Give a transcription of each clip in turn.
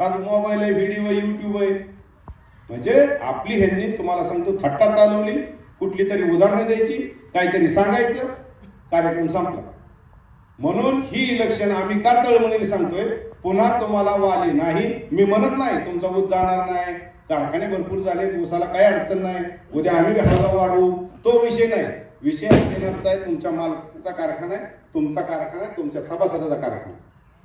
आज मोबाईल आहे व्हिडिओ आहे युट्यूब आहे. म्हणजे आपली ह्यांनी तुम्हाला सांगतो थट्टा चालवली कुठली तरी उदाहरणं द्यायची काहीतरी सांगायचं कार्यक्रम संपला. म्हणून ही इलेक्शन आम्ही का तळमळीने सांगतोय पुन्हा तुम्हाला वाली नाही मी म्हणत नाही तुमचा ऊस जाणार नाही कारखाने भरपूर झालेत ऊसाला काही अडचण नाही उद्या आम्ही हळदा वाढवू तो विषय नाही. विषय देण्याचा आहे तुमच्या मालकाचा कारखाना आहे तुमचा कारखाना आहे तुमच्या सभासदाचा कारखाना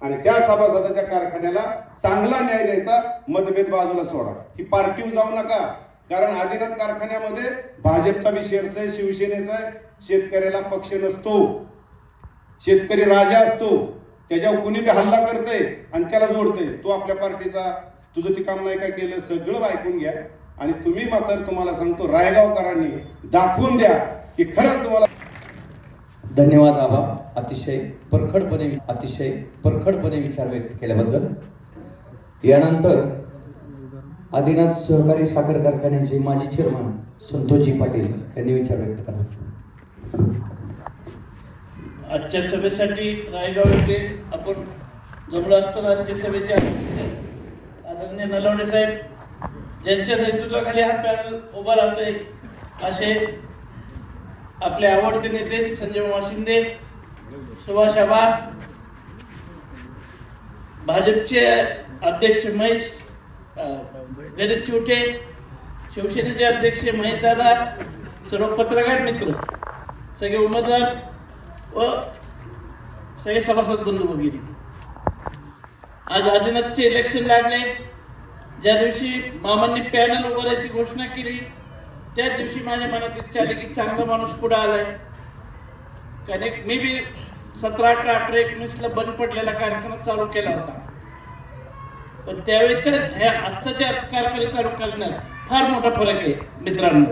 आणि त्या सभासदाच्या कारखान्याला चांगला न्याय द्यायचा मतभेद बाजूला सोडा. ही पार्टीव जाऊ नका. कारण आदिनाथ कारखान्यामध्ये भाजपचा बी शेअर्स आहे शिवसेनेचा आहे. शेतकऱ्याला पक्ष नसतो. शेतकरी राजा असतो. त्याच्यावर कुणी बी हल्ला करतय आणि त्याला जोडतय तो आपल्या पार्टीचा तुझं ते काम नाही काय केलं सगळं ऐकून घ्या. आणि तुम्ही मात्र तुम्हाला सांगतो रायगावकरांनी दाखवून द्या की खरंच तुम्हाला धन्यवाद आबा अतिशय परखडपणे अतिशय परखडपणे विचार व्यक्त केल्याबद्दल. यानंतर आदिनाथ सहकारी साखर कारखान्याचे माजी चेअरमन संतोषजी पाटील यांनी विचार व्यक्त करा आजच्या सभेसाठी रायगाव येथे आपण जमलो असताना आजच्या सभेचे आदरणीय नलवडे साहेब ज्यांच्या नेतृत्वाखाली हा पॅनल उभा राहतोय असे आपले आवडते नेते संजय मामा शिंदे सुभाष आबा भाजपचे अध्यक्ष महेश गणेश चिवटे शिवसेनेचे अध्यक्ष महेश दादा सर्व पत्रकार मित्र सगळे उमेदवार व सगळे सभासद बंधू वगैरे आज आदिनाथचे इलेक्शन लागले. ज्या दिवशी मामांनी पॅनल उभारायची घोषणा केली त्याच दिवशी माझ्या मनात इच्छा आली की चांगला माणूस पुढे आलाय. कारण एक मी बी सतरा अठरा अठरा एकोणीसला बंद पडलेला कारखाना चालू केला होता. पण त्यावेळेच्या ह्या आत्ताच्या कारखाने चालू करण्यात फार मोठा फरक आहे मित्रांनो.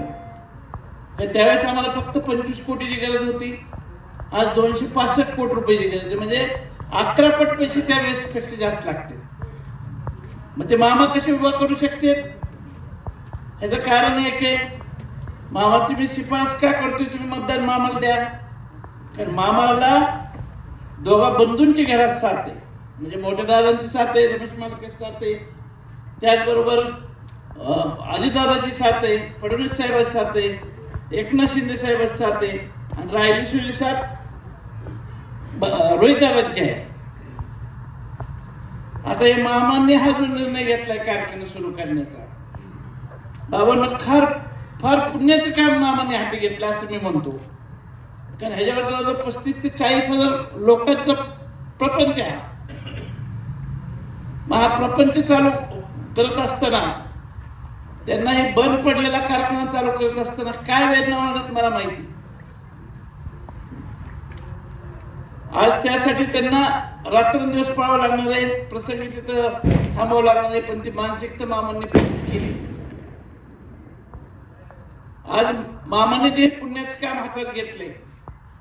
तर त्यावेळेस आम्हाला फक्त पंचवीस कोटीची गरज होती. आज दोनशे पासष्ट कोटी रुपयाची गरज म्हणजे अकरा पट पैसे त्यावेळेस पेक्षा जास्त लागते मग ते मामा कसे उभा करू शकते ह्याचं कारण एक आहे. मामाची मी शिफारस का करतोय? तुम्ही मतदान मामाला द्या. कारण मामाला दोघा बंधूंची घरात साथ आहे म्हणजे मोठ्या दादांची साथ आहे रमेश मालकाची साथ आहे त्याचबरोबर अं, अजितदादाची साथ आहे फडणवीस साहेबांची साथ आहे एकनाथ शिंदे साहेबांची साथ आहे आणि राहिली सुरली साथ रोहित दादाची आहे. आता हे मामांनी हा जो निर्णय घेतलाय कारखाना सुरू करण्याचा बाबांना फार फार पुण्याचं काम मामाने हाती घेतलं असं मी म्हणतो. कारण ह्याच्यावर जवळजवळ पस्तीस ते चाळीस हजार लोकांचा प्रपंच आहे. मग हा प्रपंच चालू करत असताना त्यांना हे बंद पडलेला कारखाना चालू करत असताना काय वेदना होणार मला माहिती. आज त्यासाठी त्यांना रात्रंदिवस पळावं लागणार आहे प्रसंगी तिथं थांबावं लागणार आहे पण ती मानसिकता मामांनी केली. आज मामाने जे पुण्याचं काम हातात घेतले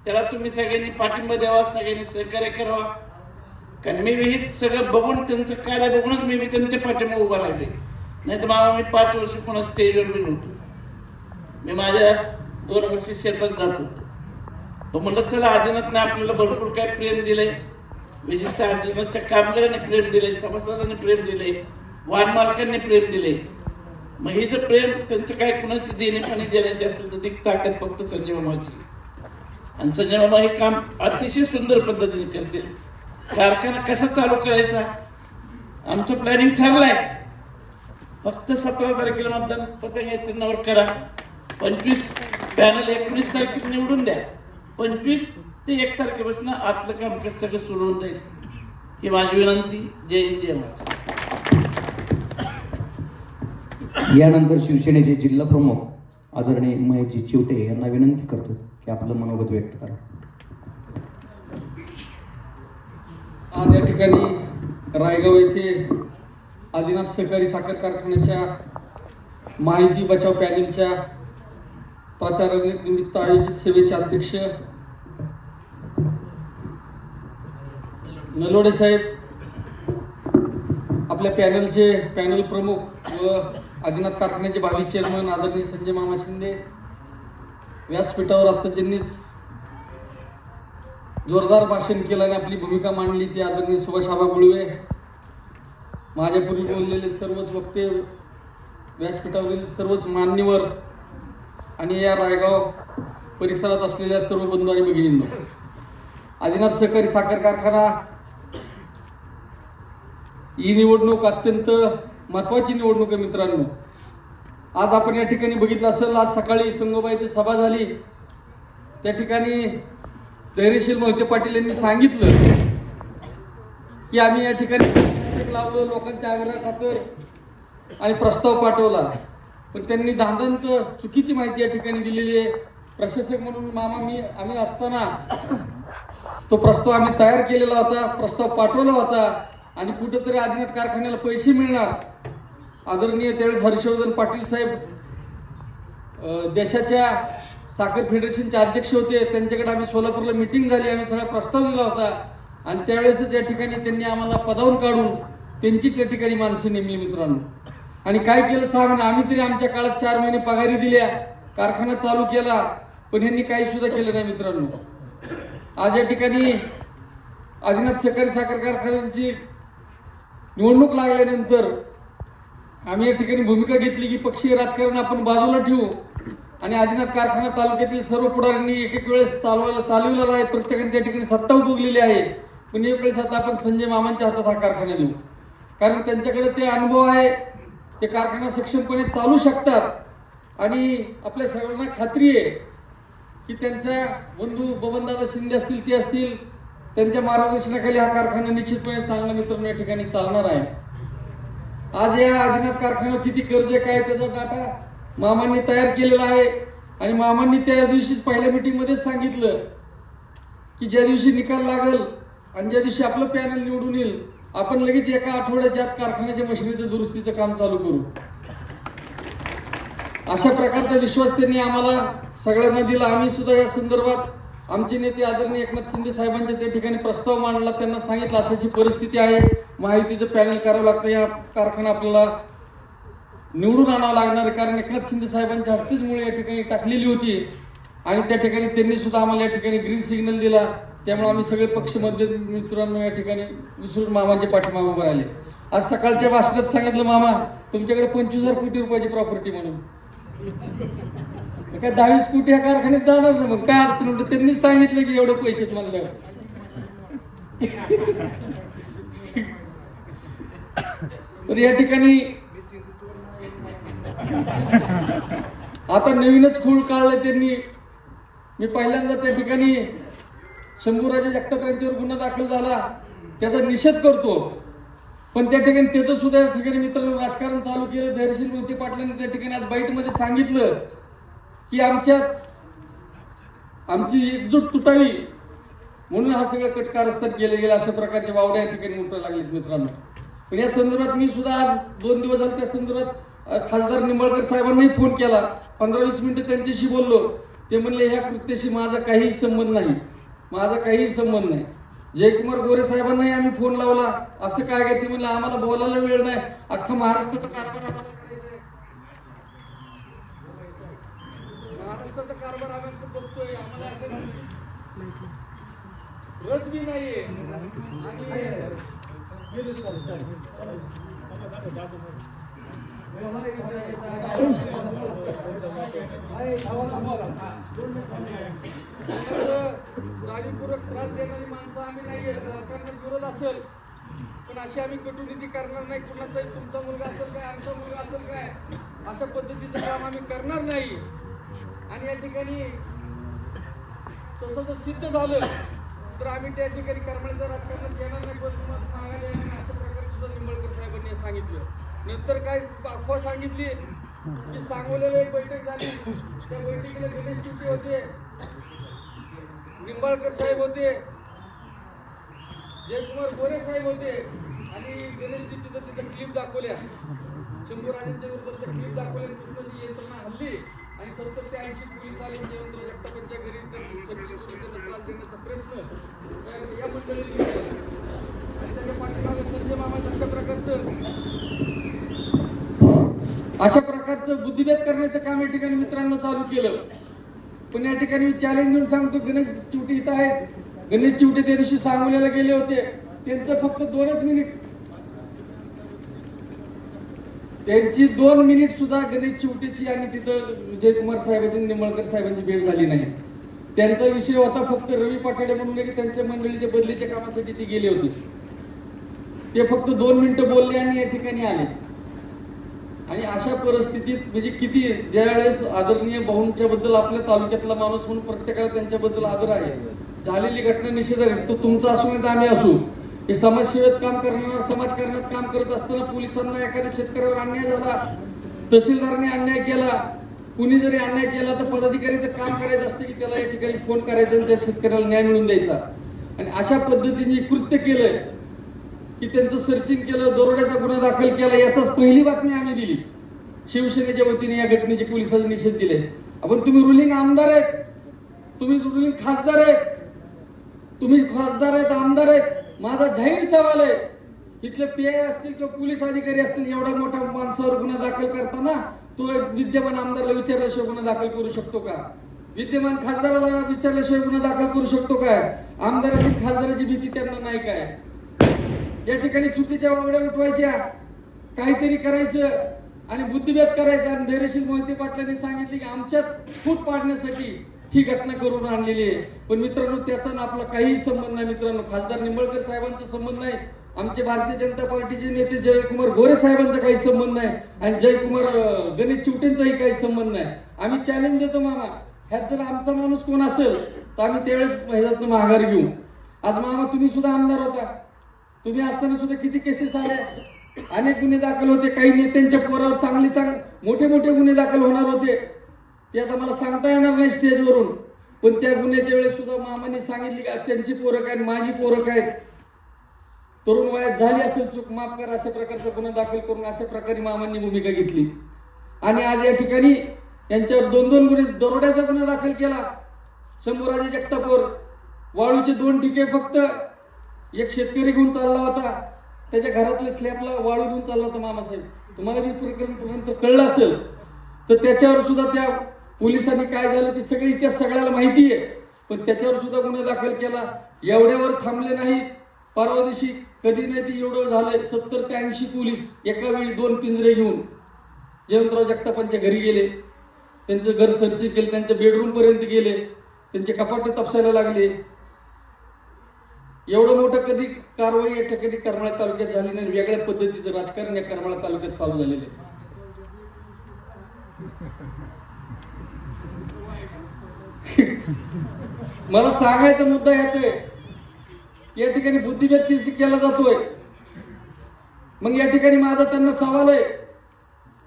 त्याला तुम्ही सगळ्यांनी पाठिंबा द्यावा सगळ्यांनी सहकार्य करावा. कारण मी हे सगळं बघून त्यांचं कार्य बघूनच मी त्यांच्या पाठिंबा उभा राहिले. नाही तर मामा मी पाच वर्ष पुन्हा स्टेजवर बी नव्हतो. मी माझ्या दोन वर्ष शेतात जात होतो. तो म्हणलं चला आदिनाथने आपल्याला भरपूर काय प्रेम दिले विशेषतः आदिनाथच्या कामगारांनी प्रेम दिले सभासदांनी प्रेम दिले वाहन मालकांनी प्रेम दिले मग हे जर प्रेम त्यांचं काय कुणाची देणेपाणी देण्याची असेल तर ती ताकद फक्त संजय मामाची. आणि संजय मामा हे काम अतिशय सुंदर पद्धतीने करते. कारखाना कसा चालू करायचा? आमचं प्लॅनिंग ठरलंय फक्त सतरा तारखेला मतदान पतंग चिन्हावर करा. पंचवीस पॅनल एकोणीस तारखेला निवडून द्या. पंचवीस ते एक तारखेपासून आतलं काम कसं सगळं सुरू होऊन जाईल. ही माझी विनंती. जय हिंद जय महाराष्ट्र. यानंतर शिवसेनेचे जिल्हा प्रमुख आदरणीय महेशजी चिवटे यांना विनंती करतो की आपलं मनोगत व्यक्त करा. आज या ठिकाणी रायगाव येथे आदिनाथ सहकारी साखर कारखान्याच्या माहिती बचाव पॅनेलच्या प्रचारानिमित्त आयोजित सभेचे अध्यक्ष नलोडे साहेब आपल्या पॅनलचे पॅनल प्रमुख व आदिनाथ कारखान्याचे भावी चेअरमन आदरणीय संजय मामा शिंदे व्यासपीठावर आता ज्यांनीच जोरदार भाषण केलं आणि आपली भूमिका मांडली ती आदरणीय सुभाष आबा गुळवे. माझ्यापूर्वी बोललेले सर्वच वक्ते व्यासपीठावरील सर्वच मान्यवर आणि या रायगाव परिसरात असलेल्या सर्व बंधू आणि भगिनींना आदिनाथ सहकारी साखर कारखाना ही निवडणूक अत्यंत महत्वाची निवडणूक आहे मित्रांनो. आज आपण या ठिकाणी बघितलं असेल आज सकाळी संगोबाईची सभा झाली. त्या ठिकाणी धैर्यशील मोहिते पाटील यांनी सांगितलं की आम्ही या ठिकाणी प्रशासक लावलं लोकांच्या आग्रह खातर आणि प्रस्ताव पाठवला. पण त्यांनी धांदंत चुकीची माहिती या ठिकाणी दिलेली आहे. प्रशासक म्हणून मामा मी आम्ही असताना तो प्रस्ताव आम्ही तयार केलेला होता प्रस्ताव पाठवला होता. आणि कुठंतरी आदिनाथ कारखान्याला पैसे मिळणार. आदरणीय त्यावेळेस हर्षवर्धन पाटील साहेब देशाच्या साखर फेडरेशनचे अध्यक्ष होते. त्यांच्याकडे आम्ही सोलापूरला मिटिंग झाली. आम्ही सगळा प्रस्ताव दिला होता. आणि त्यावेळेसच या ठिकाणी त्यांनी आम्हाला पदावून काढून त्यांची त्या ठिकाणी माणसे नेमली मित्रांनो. आणि काय केलं सहा महिने आम्ही तरी आमच्या काळात चार महिने पगारी दिल्या. कारखाना चालू केला पण यांनी काही सुद्धा केलं नाही मित्रांनो. आज या ठिकाणी आदिनाथ सहकारी साखर कारखान्याची निवडणूक लागल्यानंतर आम्ही या ठिकाणी भूमिका घेतली की पक्षीय राजकारण आपण बाजूला ठेवू. आणि आदिनाथ कारखाना तालुक्यातील सर्व पुढाऱ्यांनी एक एक वेळेस चालवायला चालवलेला आहे. प्रत्येकाने त्या ठिकाणी सत्ता उपभोगलेली आहे. पण एक वेळेस आता आपण संजय मामांच्या हातात हा कारखाना देऊ. कारण त्यांच्याकडे ते अनुभव आहे. ते कारखाना सक्षमपणे चालू शकतात. आणि आपल्या सर्वांना खात्री आहे की त्यांच्या बंधू बबनदादा शिंदे असतील ते असतील त्यांच्या मार्गदर्शनाखाली हा कारखाना निश्चितपणे चांगला मित्रांनो या ठिकाणी चालणार आहे. आज या आदिनाथ कारखान्यावर किती कर्ज आहे काय त्याचा डाटा मामांनी तयार केलेला आहे. आणि मामांनी त्या दिवशीच पहिल्या मीटिंगमध्येच सांगितलं की ज्या दिवशी निकाल लागेल आणि ज्या दिवशी आपलं पॅनल निवडून येईल आपण लगेच एका आठवड्याच्या आत कारखान्याच्या मशिनीचं दुरुस्तीचं काम चालू करू. अशा प्रकारचा विश्वास त्यांनी आम्हाला सगळ्यांना दिला आम्ही सुद्धा या संदर्भात आमचे नेते आदरणीय एकनाथ शिंदे साहेबांच्या त्या ठिकाणी प्रस्ताव मांडला त्यांना सांगितलं अशाची परिस्थिती आहे. माहितीचं पॅनल करावं लागतं. या कारखाना आपल्याला निवडून आणावं लागणार कारण एकनाथ शिंदे साहेबांच्या हस्तेच मुळे या ठिकाणी टाकलेली होती. आणि त्या ठिकाणी त्यांनी सुद्धा आम्हाला या ठिकाणी ग्रीन सिग्नल दिला. त्यामुळे आम्ही सगळे पक्षमध्य मित्रांनो या ठिकाणी विसरून मामांचे पाठीमागे उभे राहिले. आज सकाळच्या भाषणात सांगितलं मामा तुमच्याकडे पंचवीस हजार कोटी रुपयाची प्रॉपर्टी म्हणून. काय दहावीस कोटी या कारखान्यात जाणार ना मग? काय अडचण होतं त्यांनीच सांगितलं की एवढं पैसे म्हणल्यावर तर या ठिकाणी आता नवीनच खूळ काढलं त्यांनी. मी पहिल्यांदा त्या ठिकाणी शंभूराजा जगताप यांच्यावर गुन्हा दाखल झाला. त्याचा निषेध करतो. पण त्या ठिकाणी त्याचं सुद्धा या ठिकाणी मित्रांनो राजकारण चालू केलं. धैर्यशील मोती पाटलांनी त्या ठिकाणी आज बाईटमध्ये सांगितलं. की आमच्यात आमची एकजूट तुटावी म्हणून हा सगळं कटकारस्थान केलं गेलं अशा प्रकारच्या वावड्या या ठिकाणी उठवायला लागलेत मित्रांनो. पण या संदर्भात मी सुद्धा आज दोन दिवस झाले त्या संदर्भात खासदार निंबाळकर साहेबांनाही फोन केला. पंधरा वीस मिनिटं त्यांच्याशी बोललो. ते म्हणले ह्या कृत्याशी माझा काहीही संबंध नाही. माझा काहीही संबंध नाही. जयकुमार गोरे साहेबांनाही आम्ही फोन लावला. असं काय काय ते म्हणलं आम्हाला बोलायला वेळ नाही. अख्खा महाराष्ट्राचा कारभार कारभार आम्ही बघतोय. आम्हाला असं रस बी नाहीये. आणि जाणीवपूर्वक त्रास देणारी माणसं आम्ही नाहीये. राजकारणात विरोध असेल पण अशी आम्ही कटुनिधी करणार नाही. कुणाचाही तुमचा मुलगा असेल काय आमचा मुलगा असेल काय अशा पद्धतीचं काम आम्ही करणार नाही. आणि या ठिकाणी तसं जर सिद्ध झालं तर आम्ही त्या ठिकाणी करमाळ्याच्या राजकारणात येणार नाही पण मागायला येणार नाही अशा प्रकारे सुद्धा निंबाळकर साहेबांनी सांगितलं. नंतर काय अफवा सांगितली की सांगवलेली एक बैठक झाली त्या बैठकीला गणेश जोशी होते निंबाळकर साहेब होते जयकुमार गोरे साहेब होते आणि गणेश तिथं तिथं क्लिप दाखवल्या. शंभू राजांच्या विरोधात क्लिप दाखवल्या तिथं ती यंत्रणा हल्ली ऐंशी पोलीस जगतापांच्या घरी त्यांनी सर्चिंग देण्याचा प्रयत्न. या- या केला आणि त्याच्या पाठीमागे संजय मामा अशा प्रकारचं अशा प्रकारचं बुद्धिभेद करण्याचं काम या ठिकाणी मित्रांनो चालू केलं. पण या ठिकाणी मी चॅलेंज देऊन सांगतो गणेश चिवटी इथं आहेत. गणेश चिवटी त्या दिवशी सांगोल्याला गेले होते. त्यांचं फक्त दोनच मिनिट त्यांची दोन मिनिट सुद्धा गणेश चिवटेची आणि तिथं जयकुमार साहेबांची निंबळकर साहेबांची भेट झाली नाही. त्यांचा विषय होता फक्त रवी पाटाडे म्हणून त्यांच्या मंडळीच्या बदलीच्या कामासाठी ती गेले होते. ते फक्त दोन मिनिटं बोलले आणि या ठिकाणी आले. आणि अशा परिस्थितीत म्हणजे किती ज्यावेळेस आदरणीय भाऊंच्या बद्दल आपल्या तालुक्यातला माणूस म्हणून प्रत्येकाला त्यांच्याबद्दल आदर आहे. झालेली घटना निषेध आहे तो तुमचा असू नाही तर आम्ही असू. हे समाजसेवेत काम करणार समाजकारणात काम करत असताना पोलिसांना एखाद्या शेतकऱ्यावर अन्याय झाला तहसीलदारने अन्याय केला कुणी जरी अन्याय केला तर पदाधिकाऱ्याचं काम करायचं असतं की त्याला या ठिकाणी फोन करायचा आणि त्या शेतकऱ्याला न्याय मिळून द्यायचा. आणि अशा पद्धतीने कृत्य केलंय की त्यांचं सर्चिंग केलं दरोड्याचा गुन्हा दाखल केला याचाच पहिली बातमी आम्ही दिली. शिवसेनेच्या वतीने या घटनेचे पोलिसांनी निषेध दिले. आपण तुम्ही रुलिंग आमदार आहेत. तुम्ही रुलिंग खासदार आहेत. तुम्ही खासदार आहेत आमदार आहेत. माझा जाहीर सवाल आहे इथले पी आय असतील किंवा पोलीस अधिकारी असतील एवढा मोठा माणसावर गुन्हा दाखल करताना तो विद्यमान आमदारला विचारल्याशिवाय गुन्हा दाखल करू शकतो का? विद्यमान खासदाराला विचारल्याशिवाय गुन्हा दाखल करू शकतो काय आमदाराची खासदाराची भीती त्यांना नाही काय? या ठिकाणी चुकीच्या वावड्या उठवायच्या काहीतरी करायचं आणि बुद्धिभेद करायचा. आणि धैर्यशील मोहिते पाटलांनी सांगितले की आमच्यात फूट पाडण्यासाठी ही घटना करून आणलेली आहे. पण मित्रांनो त्याचा ना आपला काहीही संबंध नाही मित्रांनो. खासदार निंबळकर साहेबांचा संबंध नाही. आमचे भारतीय जनता पार्टीचे नेते जयकुमार गोरे साहेबांचा काही संबंध नाही. आणि जयकुमार गणेश चिवटेंचाही काही संबंध नाही. आम्ही चॅलेंज देतो मामा. ह्यात जर आमचा माणूस कोण असेल तर आम्ही त्यावेळेस ह्याच्यातनं माघार घेऊ. आज मामा तुम्ही सुद्धा आमदार होता. तुम्ही असताना सुद्धा किती केसेस आले? अनेक गुन्हे दाखल होते. काही नेत्यांच्या पोरावर चांगले चांगले मोठे मोठे गुन्हे दाखल होणार होते. ते आता मला सांगता येणार नाही स्टेजवरून. पण त्या गुन्ह्याच्या वेळेस सुद्धा मामाने सांगितली का त्यांची पोरक आहेत माझी पोरक आहेत तरुण वयात झाली असेल चूक माफ करा अशा प्रकारचा गुन्हा दाखल करून अशा प्रकारे मामांनी भूमिका घेतली. आणि आज या ठिकाणी यांच्यावर दोन दोन गुन्हे दरोड्याचा गुन्हा दाखल केला. शंभूराजे जगतापूर वाळूचे दोन ठिके फक्त एक शेतकरी घेऊन चालला होता. त्याच्या घरातल्या स्लॅबला वाळू घेऊन चालला होता मामासाहेब. तुम्हाला मी प्रकरण पर्यंत कळलं असेल. तर त्याच्यावर सुद्धा त्या पोलिसांनी काय झालं ते सगळे इतिहास सगळ्याला माहिती आहे. पण त्याच्यावर सुद्धा गुन्हा दाखल केला. एवढ्यावर थांबले नाहीत. परवा दिवशी कधी नाही ते एवढं झालंय. सत्तर ते ऐंशी पोलीस एका वेळी दोन पिंजरे घेऊन जयवंतराव जगतापांच्या घरी गेले. त्यांचं घर सर्चिंग केलं. त्यांच्या बेडरूमपर्यंत गेले. त्यांचे कपाट तपसायला लागले. एवढं मोठं कधी कारवाई या ठिकाणी करमाळा तालुक्यात झाली नाही. वेगळ्या पद्धतीचं राजकारण या करमाळा तालुक्यात चालू झालेलं आहे. मला सांगायचा मुद्दा येतोय. या ठिकाणी बुद्धिव्यक्ती केला जातोय. मग या ठिकाणी माझा त्यांना सवाल आहे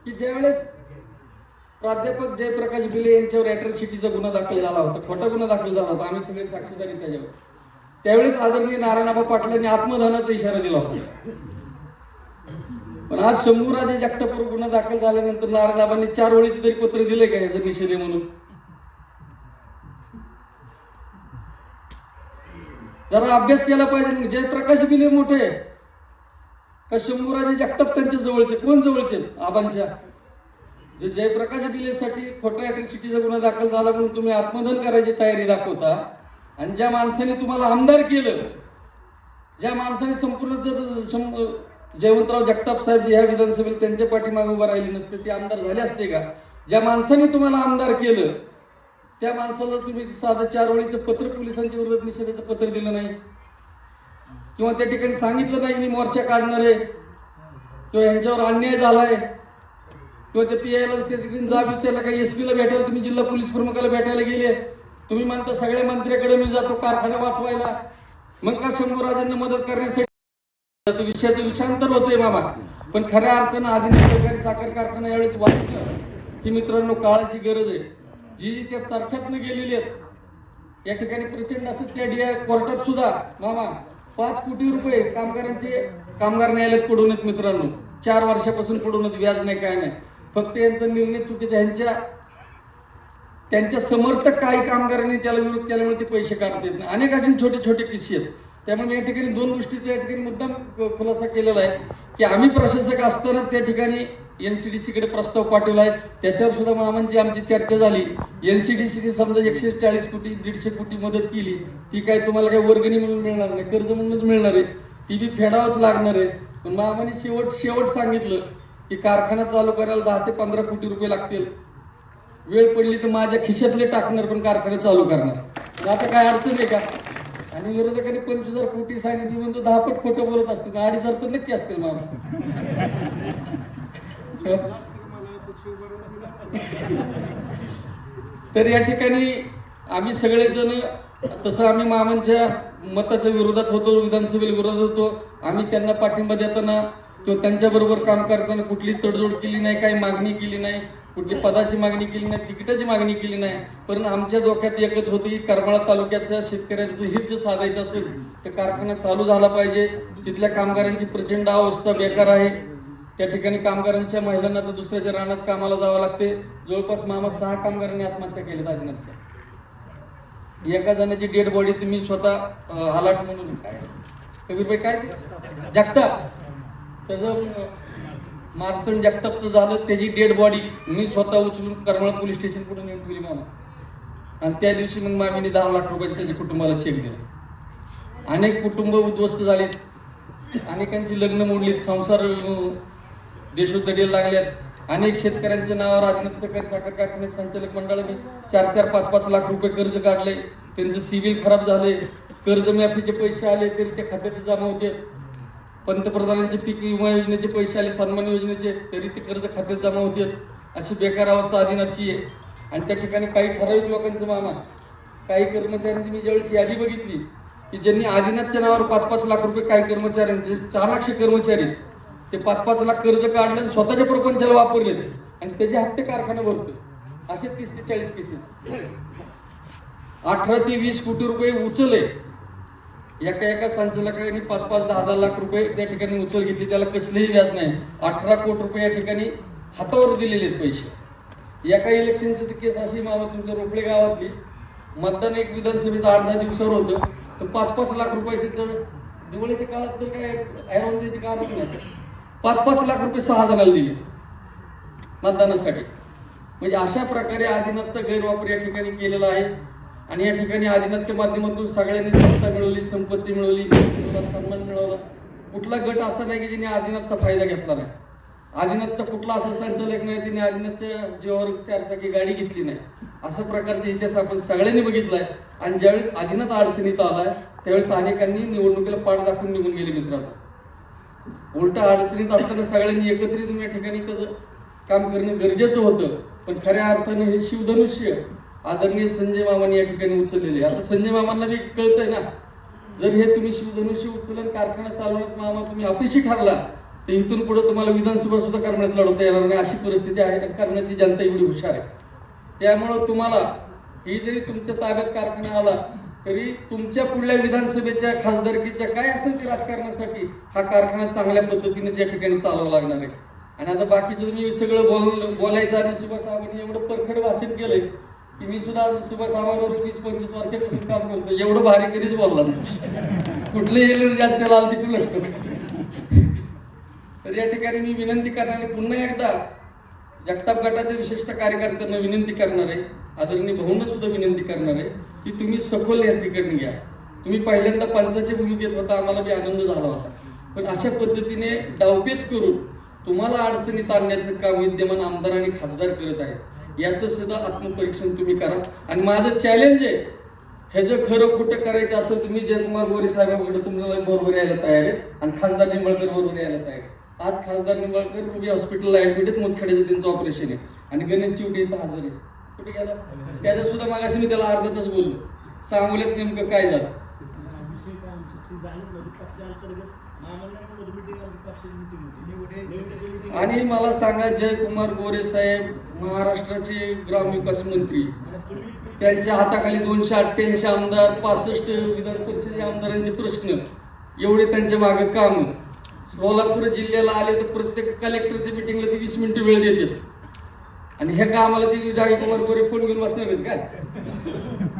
की ज्यावेळेस प्राध्यापक जयप्रकाश बिले यांच्यावर अॅट्रॉसिटीचा गुन्हा दाखल झाला होता खोटा गुन्हा दाखल झाला होता आम्ही सगळे साक्षीदार त्याच्यावर. त्यावेळेस आदरणीय नारायणाबा पाटलांनी आत्मदानाचा इशारा दिला होता. पण आज शंभूराजे जगतापूर गुन्हा दाखल झाल्यानंतर नारायणाबांनी चार ओळीचे तरी पत्र दिले का याचा निषेध आहे म्हणून? जरा अभ्यास केला पाहिजे. जयप्रकाश बिले मोठे का शंभूराजे जगताप त्यांच्या जवळचे. कोण जवळचे? आबांच्या. जे जयप्रकाश बिलेसाठी खोटा अॅट्रॉसिटीचा गुन्हा दाखल झाला म्हणून तुम्ही आत्मदन करायची तयारी दाखवता आणि ज्या माणसाने तुम्हाला आमदार केलं ज्या माणसाने संपूर्ण जर जयवंतराव जगताप साहेब जे ह्या विधानसभेत त्यांच्या पाठीमागे उभं राहिले नसते ते आमदार झाले असते का? ज्या माणसाने तुम्हाला आमदार केलं त्या माणसाला तुम्ही साधं चार ओळीचं पत्र पोलिसांच्या विरोधात निषेधाचं पत्र दिलं नाही. किंवा त्या ठिकाणी सांगितलं नाही मी मोर्चा काढणार आहे. किंवा यांच्यावर अन्याय झालाय. किंवा त्या पी आयला जाब विचारला का एस पीला भेटायला तुम्ही जिल्हा पोलीस प्रमुखाला भेटायला गेले. तुम्ही म्हणता सगळ्या मंत्र्याकडे मी जातो कारखाना वाचवायला. मग का शंभूराजांना मदत करण्यासाठी? विषयाचं विषांतर होतंय बाबा. पण खऱ्या अर्थानं आधी सहकारी साखर कारखाना यावेळेस वाचलं. की मित्रांनो काळाची गरज आहे. जी जी त्या चरख्यातनं गेलेली आहेत या ठिकाणी प्रचंड असं त्या डी कोर्टात सुद्धा मामा पाच कोटी रुपये कामगारांचे कामगार न्यायालयात पडून आहेत मित्रांनो. चार वर्षापासून पडून व्याज नाही काय नाही. फक्त यांचा निर्णय चुकीचा ह्यांच्या त्यांच्या समर्थक काही कामगारांनी त्याला विरोध केल्यामुळे ते पैसे काढता येत नाही. अनेक अजून छोटे छोटे किस्से आहेत. त्यामुळे या ठिकाणी दोन गोष्टीचा या ठिकाणी मुद्दाम खुलासा केलेला आहे की आम्ही प्रशासक असताना त्या ठिकाणी एल सी डी सीकडे प्रस्ताव पाठवला आहे. त्याच्यावर सुद्धा मामांची आमची चर्चा झाली. एल सी डी सीने समजा एकशे चाळीस कोटी दीडशे कोटी मदत केली. ती काय तुम्हाला काही वर्गणी म्हणून मिळणार नाही कर्ज म्हणूनच मिळणार आहे. ती बी फेडावंच लागणार आहे. पण मामाने शेवट शेवट सांगितलं की कारखाना चालू करायला दहा ते पंधरा कोटी रुपये लागतील. वेळ पडली तर माझ्या खिशातले टाकणार पण कारखाना चालू करणार. आता काय अडचण आहे का? आणि विरोधकांनी पंचवीस हजार कोटी सांगितली म्हणजे दहा पट खोटं बोलत असतील. अडीच हजार तर नक्की असतील मामा. तर या ठिकाणी आम्ही सगळेजण तसं आम्ही मामांच्या मताच्या विरोधात होतो विधानसभेला विरोधात होतो. आम्ही त्यांना पाठिंबा देताना किंवा त्यांच्याबरोबर काम करताना कुठली तडजोड केली नाही काही मागणी केली नाही कुठली पदाची मागणी केली नाही तिकिटाची मागणी केली नाही. पण आमच्या डोक्यात एकच होती की करमाळा तालुक्याच्या शेतकऱ्यांचं हित जर साधायचं असेल तर कारखाना चालू झाला पाहिजे. तिथल्या कामगारांची प्रचंड अवस्था बेकार आहे. त्या ठिकाणी कामगारांच्या महिलांना तर दुसऱ्याच्या रानात कामाला जावं लागते. जवळपास मामा सहा कामगारांनी आत्महत्या केल्या आदिनाथच्या एका जणाची डेड बॉडी तुम्ही स्वतः हालाट म्हणून काय? कबीरबाई काय? जगताप. त्याचं मारतण जगतापचं झालं त्याची डेड बॉडी मी स्वतः उचलून करमळ पोलीस स्टेशन कुठून येऊन ठेवली मामा? आणि त्या दिवशी मग मामीने दहा लाख रुपयाचे त्याच्या कुटुंबाला चेक दिला. अनेक कुटुंब उद्ध्वस्त झाले अनेकांची लग्न मोडलीत संसार अं, देशोधडीला लागल्यात अनेक शेतकऱ्यांच्या नावावर आदिनाथ सहकारी साखर कारखान्यात संचालक मंडळाने चार चार पाच पाच लाख रुपये कर्ज काढले. त्यांचं सिव्हिल खराब झाले. कर्ज माफीचे पैसे आले तरी त्या खात्यात जमा होते. पंतप्रधानांचे पीक विमा योजनेचे पैसे आले सन्मान योजनेचे तरी ते कर्ज खात्यात जमा होते. अशी बेकार अवस्था आदिनाथची आहे. आणि त्या ठिकाणी काही ठराविक लोकांचं मामा काही कर्मचाऱ्यांची मी ज्यावेळेस यादी बघितली की ज्यांनी आदिनाथच्या नावावर पाच पाच लाख रुपये काही कर्मचाऱ्यांचे चार लाखशे कर्मचारी ते पाच पाच लाख कर्ज काढले आणि स्वतःच्या प्रपंचाला वापरलेत. आणि त्याचे हप्ते कारखाना भरतो असे तीस ते चाळीस केसेस अठरा ते वीस कोटी रुपये उचलले एका एका संचालकाने पाच पाच दहा दहा लाख रुपये त्या ठिकाणी उचल घेतली. त्याला कसलेही व्याज नाही. अठरा कोटी रुपये या ठिकाणी हातावर दिलेले आहेत पैसे. एका इलेक्शनची केस अशी मामा तुमच्या रोपळे गावातली. मतदान एक विधानसभेचं आठ दहा दिवसावर होतं. तर पाच पाच लाख रुपयाचे तर दिवाळीच्या काळात तर काय ऐरवंदीचे कारण नाही. पाच पाच लाख रुपये सहा जणांना दिले. मतदानासाठी. म्हणजे अशा प्रकारे आदिनाथचा गैरवापर या ठिकाणी केलेला आहे. आणि या ठिकाणी आदिनाथच्या माध्यमातून सगळ्यांनी सत्ता मिळवली संपत्ती मिळवली सन्मान मिळवला. कुठला गट असा नाही की ज्याने आदिनाथचा फायदा घेतला नाही. आदिनाथचा कुठला असा संचालक नाही तिने आदिनाथच्या जीवावर चारचाकी गाडी घेतली नाही. अशा प्रकारचा इतिहास आपण सगळ्यांनी बघितलाय. आणि ज्यावेळेस आदिनाथ अडचणीत आलाय त्यावेळेस अनेकांनी निवडणुकीला पाठ दाखवून निघून गेले मित्रांनो. उलट अडचणीत असताना सगळ्यांनी एकत्रित या ठिकाणी त्याचं काम करणं गरजेचं होतं. पण खऱ्या अर्थाने हे शिवधनुष्य आदरणीय संजय मामांनी या ठिकाणी उचललेले. आता संजय मामांना बी कळतंय ना जर हे तुम्ही शिवधनुष्य उचलून कारखाना चालवण्यात मामा तुम्ही अपयशी ठरला तर इथून पुढे तुम्हाला विधानसभा सुद्धा करण्यात लढवता येणार नाही. अशी परिस्थिती आहे आणि करण्याची जनता एवढी हुशार आहे. त्यामुळं तुम्हाला ही जरी तुमच्या ताब्यात कारखाना आला तरी तुमच्या पुढल्या विधानसभेच्या खासदारकीच्या काय असेल ते राजकारणासाठी हा कारखाना चांगल्या पद्धतीने या ठिकाणी चालवावा लागणार आहे? आणि आता बाकीचं मी सगळं बोल बोलायचं आधी सुभाष साहेबांनी एवढं परखड भाषण केलंय की मी सुद्धा आज सुभाष साहेबांवर वीस पंचवीस वर्षापासून काम करतो एवढं भारी कधीच बोलला नाही कुठले येलं जास्त लाल तिकडून असतो तर या ठिकाणी मी विनंती करणार आहे पुन्हा एकदा जगताप गटाच्या विशिष्ट कार्यकर्त्यांना विनंती करणार आहे. आदरणीय भाऊंना सुद्धा विनंती करणार आहे. की तुम्ही सखोल या तिकडून घ्या. तुम्ही पहिल्यांदा पंचाच्या भूमिकेत होता आम्हाला बी आनंद झाला होता. पण अशा पद्धतीने डावपेच करून तुम्हाला अडचणीत आणण्याचं काम विद्यमान आमदार आणि खासदार करत आहेत. याचं सुद्धा आत्मपरीक्षण तुम्ही करा. आणि माझं चॅलेंज आहे हे जर खरं खोटं करायचं असं तुम्ही जयकुमार मोरे साहेबांकडे तुम्हाला बरोबर यायला तयार आहे आणि खासदार निंबाळकर बरोबर यायला तयार आहे. आज खासदार निंबाळकर रुबी हॉस्पिटलला ऍडमिट आहेत मुतखड्याचं त्यांचं ऑपरेशन आहे. आणि गणेश चिवटे इथं हजर आहे कुठे गेला? त्याच्या सुद्धा मागाशी मी त्याला अर्ध्यातच बोललो. सांगोल्यात नेमकं काय झालं? आणि मला सांगा जयकुमार गोरे साहेब महाराष्ट्राचे ग्रामविकास मंत्री. त्यांच्या हाताखाली दोनशे अठ्ठ्याऐंशी आमदार पासष्ट विधान परिषद आमदारांचे प्रश्न. एवढे त्यांच्या मागे काम. सोलापूर जिल्ह्याला आले तर प्रत्येक कलेक्टरच्या मिटिंगला ते वीस मिनिटं वेळ देतात. आणि हे का आम्हाला ते जयकुमार गोरे फोन घेऊन बसणार आहेत काय?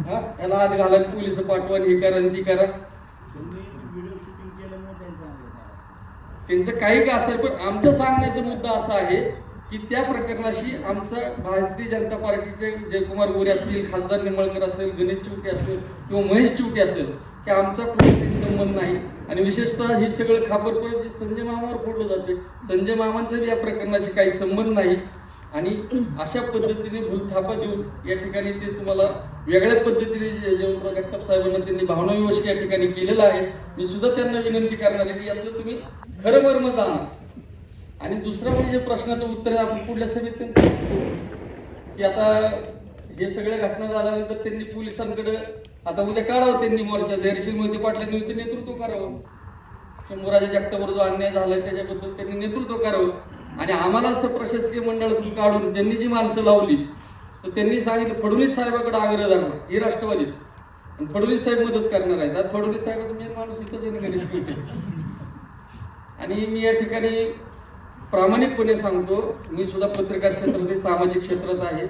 हा? त्याला आज घालत पोलीस पाठवा हे करा ती करा. त्यांचं काही का असेल पण आमचं सांगण्याचा मुद्दा असा आहे की त्या प्रकरणाशी आमचा भारतीय जनता पार्टीचे जयकुमार गोरे असतील खासदार निंबाळकर असेल गणेश चिवटे असेल किंवा महेश चिवटे असेल की आमचा कुठेही संबंध नाही. आणि विशेषतः हे सगळं खापर जे संजय मामावर फोडलं जाते संजय मामांचा या प्रकरणाशी काही संबंध नाही. आणि अशा पद्धतीने भूलथापा देऊन या ठिकाणी ते तुम्हाला वेगळ्या पद्धतीने जयवंतराव जगताप साहेबांना त्यांनी भावनाविवश या ठिकाणी केलेलं आहे. मी सुद्धा त्यांना विनंती करणार आहे की यातलं तुम्ही खरं मर्म जाणार आणि दुसरं म्हणजे प्रश्नाचं उत्तर आपण पुढल्या सभेत की आता हे सगळ्या घटना झाल्यानंतर त्यांनी पोलिसांकडे आता उद्या काढावं त्यांनी मोर्चा. धैर्यशील मोहिते पाटलांनी ते नेतृत्व करावं. शंभूराजा जगतावर जो अन्याय झालाय त्याच्याबद्दल त्यांनी नेतृत्व करावं. आणि आम्हाला असं प्रशासकीय मंडळ काढून त्यांनी जी माणसं लावली तर त्यांनी सांगितलं फडणवीस साहेबाकडे आग्रह धरला हे राष्ट्रवादीत. आणि फडणवीस साहेब मदत करणार आहेत. आता फडणवीस साहेबाचा मेन माणूस इथंच आहे आणि मी या ठिकाणी प्रामाणिकपणे सांगतो मी सुद्धा पत्रकार क्षेत्रात सामाजिक क्षेत्रात आहे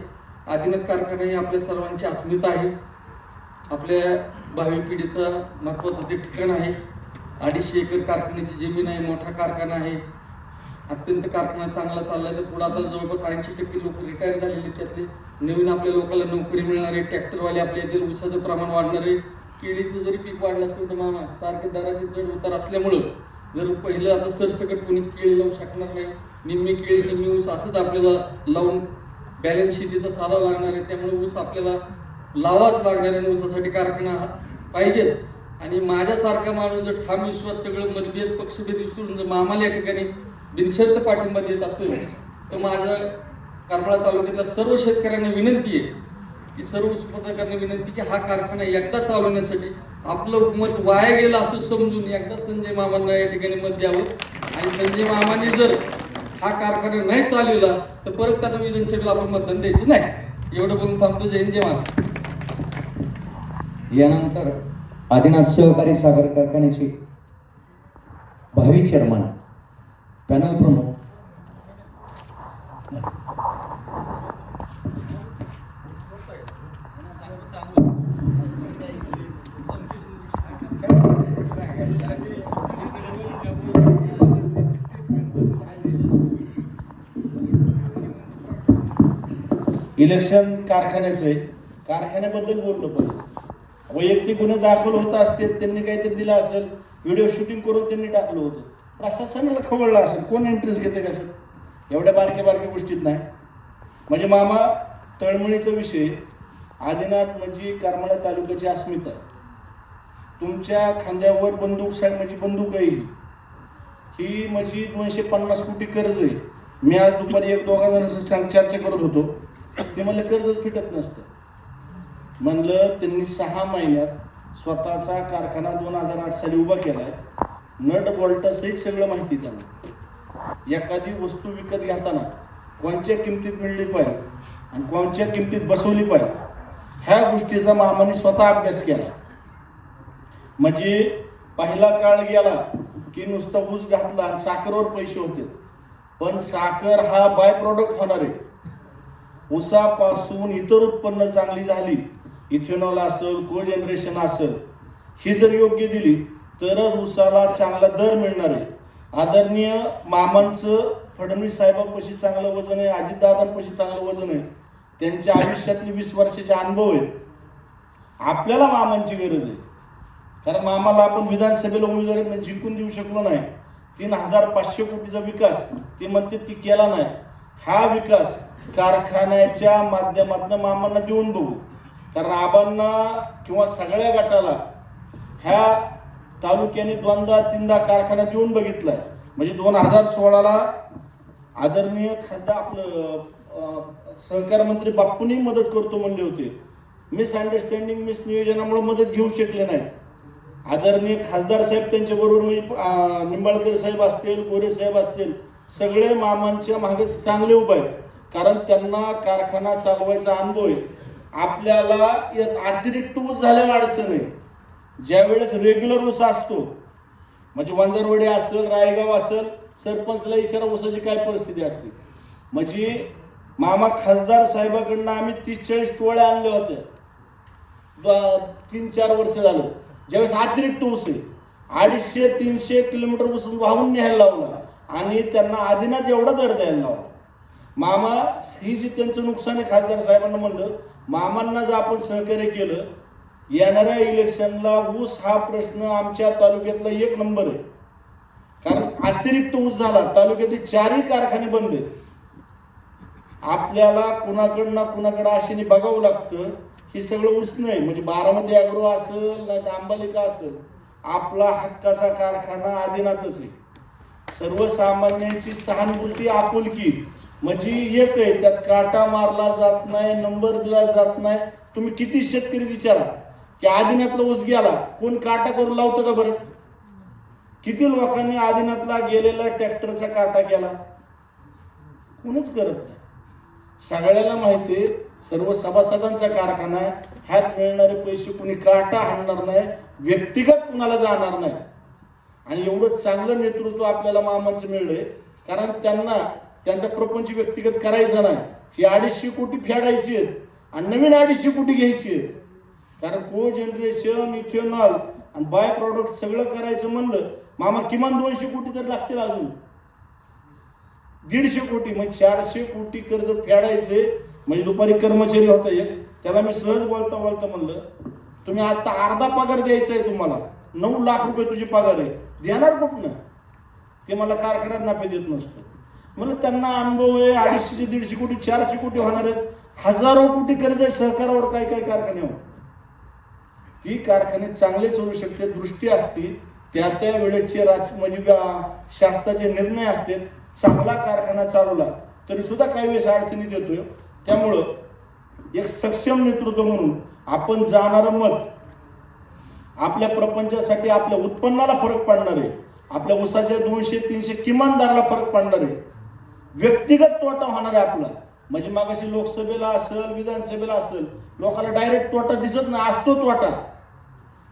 आदिनाथ कारखाना ही आपल्या सर्वांची अस्मिता आहे. आपल्या भावी पिढीचं महत्वाचं ते ठिकाण आहे. अडीचशे एकर कारखान्याची जमीन आहे मोठा कारखाना आहे. अत्यंत कारखाना चांगला चाललाय तर पुढे आता जवळपास ऐंशी टक्के लोक रिटायर झालेले त्यातले. नवीन आपल्या लोकांना नोकरी मिळणार आहे ट्रॅक्टरवाले आपल्या येथील ऊसाचं प्रमाण वाढणार. आहे केळीचं जरी पीक वाढलं असेल तर मामा सारखे दराचे चढ उतार असल्यामुळं जर पहिलं आता सरसकट कोणी केळी लावू शकणार नाही निम्मी केळी निम्मी ऊस असंच आपल्याला लावून बॅलन्स शेतीचा साधावा लागणार आहे. त्यामुळे ऊस आपल्याला लावाच लागणार आहे आणि ऊसासाठी कारखाना हा पाहिजेच. आणि माझ्यासारखा माणूस जर ठाम विश्वास सगळं मतभेद पक्षभेद विसरून जर मामाला या ठिकाणी बिनशर्त पाठिंबा देत असेल तर माझ्या करमाळा तालुक्यातल्या सर्व शेतकऱ्यांना विनंती आहे की सर्व उत्पादकांना विनंती की हा कारखाना एकदा चालवण्यासाठी आपलं मत वाया गेलं असं समजून एकदा संजय मामांना या ठिकाणी मत द्यावं. आणि संजय मामांनी जर हा कारखाना नाही चालवला तर परत त्यांना विधानसभेला आपण मतदान द्यायचं नाही. एवढं बोलून थांबतो. जय हिंद जय यानंतर आदिनाथ सहकारी सागर कारखान्याचे भावी चेअरमन पॅनल प्रमुख इलेक्शन कारखान्याचं आहे. कारखान्याबद्दल बोललो पाहिजे वैयक्तिक गुन्हे दाखल होत असते त्यांनी काहीतरी दिलं असेल. व्हिडिओ शूटिंग करून त्यांनी टाकलं होतं. प्रशासनाला खवळलं असेल. कोण इंटरेस्ट घेते कसं एवढ्या बारक्या बारक्या गोष्टीत नाही. म्हणजे मामा तळमळीचा विषय आदिनाथ म्हणजे करमाळा तालुक्याची अस्मिता. तुमच्या खांद्यावर बंदूक साहेब म्हणजे बंदूक येईल ही. माझी म्हणजे दोनशे पन्नास कोटी कर्ज आहे. मी आज दुपारी एक दोघा जण सांग- चर्चा करत होतो. ते म्हणलं कर्जच फिटत नसतं. म्हणलं त्यांनी सहा महिन्यात स्वतःचा कारखाना दोन हजार आठ साली उभा केला आहे नट सहित सगळं माहिती त्यांना. एखादी वस्तू विकत घेताना कोणत्या किमतीत मिळली पाहिजे आणि कोणत्या किमतीत बसवली पाहिजे ह्या गोष्टीचा मामाने स्वतः अभ्यास केला. म्हणजे पहिला काळ गेला की नुसता ऊस घातला आणि साखरवर पैसे होते. पण साखर हा बाय प्रॉडक्ट होणार आहे. ऊसापासून इतर उत्पन्न चांगली झाली इथेनॉल असेल को जनरेशन असेल ही जर योग्य दिली तरच उसाला चांगला दर मिळणार आहे आदरणीय मामांचं फडणवीस साहेबांपाशी चांगलं वजन आहे अजितदादांपाशी चांगलं वजन आहे. त्यांच्या आयुष्यातले वीस वर्षाचे अनुभव आहेत. आपल्याला मामांची गरज आहे. कारण मामाला आपण विधानसभेला उमेदवारी म्हणजे जिंकून देऊ शकलो नाही. तीन हजार पाचशे कोटीचा विकास ते म्हणतात की केला नाही. हा विकास कारखान्याच्या माध्यमातून मामांना देऊन बघू. कारण आबांना किंवा सगळ्या गटाला ह्या तालुक्याने दोनदा तीनदा कारखाना देऊन बघितलाय. म्हणजे दोन हजार सोळाला आदरणीय खासदार आपलं सहकार मंत्री बाप्पूंनी मदत करतो म्हणले होते. मिसअंडरस्टँडिंग मिस नियोजनामुळे मदत घेऊ शकले नाही. आदरणीय खासदार साहेब त्यांच्याबरोबर म्हणजे निंबाळकर साहेब असतील गोरे साहेब असतील सगळे मामांच्या मागे चांगले उभे आहेत. कारण त्यांना कारखाना चालवायचा अनुभव आहे. आपल्याला यात अतिरिक्त ऊस झाल्यावर अडचण आहे. ज्यावेळेस रेग्युलर ऊस असतो म्हणजे वंजरवडे असेल रायगाव असेल सरपंचला इशारा ऊसाची काय परिस्थिती असते? म्हणजे मामा खासदार साहेबाकडनं आम्ही तीस चाळीस तोळे आणले होत्या तीन चार वर्ष झालं. ज्यावेळेस अतिरिक्त ऊस आहे अडीचशे तीनशे किलोमीटर ऊस वाहून न्यायला लावला आणि त्यांना आदिनाथ एवढा दर द्यायला लावला. मामा ही जी त्यांचं नुकसान आहे खासदार साहेबांना म्हणलं मामांना जर आपण सहकार्य केलं येणाऱ्या इलेक्शनला ऊस हा प्रश्न आमच्या तालुक्यातला एक नंबर आहे. कारण अतिरिक्त ऊस झाला तालुक्यातील चारही कारखाने बंद आहेत. आपल्याला कुणाकडं ना कुणाकडं आशेने बघावं लागतं. हे सगळं ऊस नाही म्हणजे बारामती अॅग्रो असेल नाही तर अंबालिका असेल आपला हक्काचा कारखाना आदिनाथच आहे. सर्वसामान्यांची सहानुभूती आपुलकी. म्हणजे एक आहे त्यात काटा मारला जात नाही नंबर दिला जात नाही. तुम्ही किती शेतकरी विचारा. की आदिनातला ऊस गेला कोण काटा करून लावतं का बरं? किती लोकांनी आदिनातला गेलेला ट्रॅक्टरचा काटा केला? कोणच करत नाही. सगळ्याला माहिती आहे सर्व सभासदांचा कारखाना आहे ह्यात मिळणारे पैसे कुणी काटा हाणणार नाही व्यक्तिगत कुणाला जाणार नाही. आणि एवढं चांगलं नेतृत्व आपल्याला मामाचं मिळलंय कारण त्यांना त्यांचा प्रपंच व्यक्तिगत करायचा नाही. ही अडीचशे कोटी फेडायची आहेत आणि नवीन अडीचशे कोटी घ्यायची आहेत. कारण को जनरेशन इथेनॉल आणि बाय प्रॉडक्ट सगळं करायचं म्हणलं मामा किमान दोनशे कोटी तर लागतील अजून. दीडशे कोटी म्हणजे चारशे कोटी कर्ज फेडायचे म्हणजे दुपारी कर्मचारी होता एक त्याला मी सहज बोलता बोलता म्हणलं तुम्ही आता अर्धा पगार द्यायचा आहे तुम्हाला नऊ लाख रुपये तुझी पगार आहे देणार कुठनं? ते मला कारखान्यात नापे देत नसतं. म्हणलं त्यांना अनुभव आहे अडीचशे दीडशे कोटी चारशे कोटी होणार आहेत हजारो कोटी कर्ज आहे सहकारावर काय काय कारखान्यावर ती कारखाने चांगले चालू शकते दृष्टी असते त्या त्या वेळेसचे राज म्हणजे शास्त्राचे शासनाचे निर्णय असते चांगला कारखाना चालवला तरी सुद्धा काही वेळेस अडचणीत येतोय. त्यामुळं एक सक्षम नेतृत्व म्हणून आपण जाणारं मत आपल्या प्रपंचासाठी आपल्या उत्पन्नाला फरक पडणार आहे. आपल्या उसाच्या दोनशे तीनशे किमान दराला फरक पडणार आहे. व्यक्तिगत तोटा होणार आहे आपला. म्हणजे मागाशी लोकसभेला असेल विधानसभेला असेल लोकांना डायरेक्ट तोटा दिसत नाही असतो तोटा.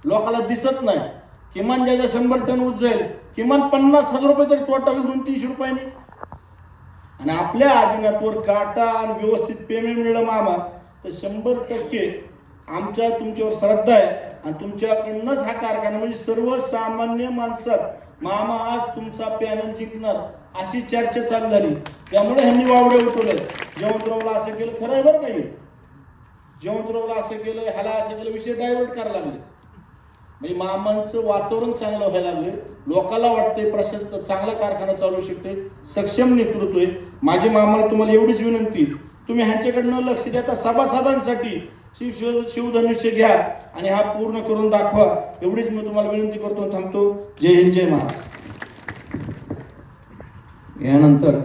लोकांना दिसत नाही. किमान ज्याच्या शंभर टन ऊस जाईल किमान पन्नास हजार रुपये तरी तोटा दोन तीनशे रुपयांनी. आणि आपल्या आदिनातवर काटा आणि व्यवस्थित पेमेंट मिळलं मामा तर शंभर टक्के आमच्या तुमच्यावर श्रद्धा आहे आणि तुमच्याकडनंच हा कारखाना म्हणजे सर्वसामान्य माणसात मामा आज तुमचा पॅनल जिंकणार अशी चर्चा चालू झाली. त्यामुळे ह्यांनी वावडे उठवले जयवंतरावला असं केलं खरं आहे बरं काही जयवंतरावला असं केलं ह्याला असं केलं विषय डायव्हर्ट करायला लागले म्हणजे मामांचं वातावरण चांगलं व्हायला लागले लोकांना वाटतंय प्रशस्त चांगला कारखाना चालू शकते सक्षम नेतृत्व आहे. माझे मामाला तुम्हाला एवढीच विनंती तुम्ही ह्यांच्याकडनं लक्ष देता सभासदांसाठी शिव शिव शिवधनुष्य घ्या आणि हा पूर्ण करून दाखवा. एवढीच मी तुम्हाला विनंती करतो आणि थांबतो. जय हिंद जय महाराज यानंतर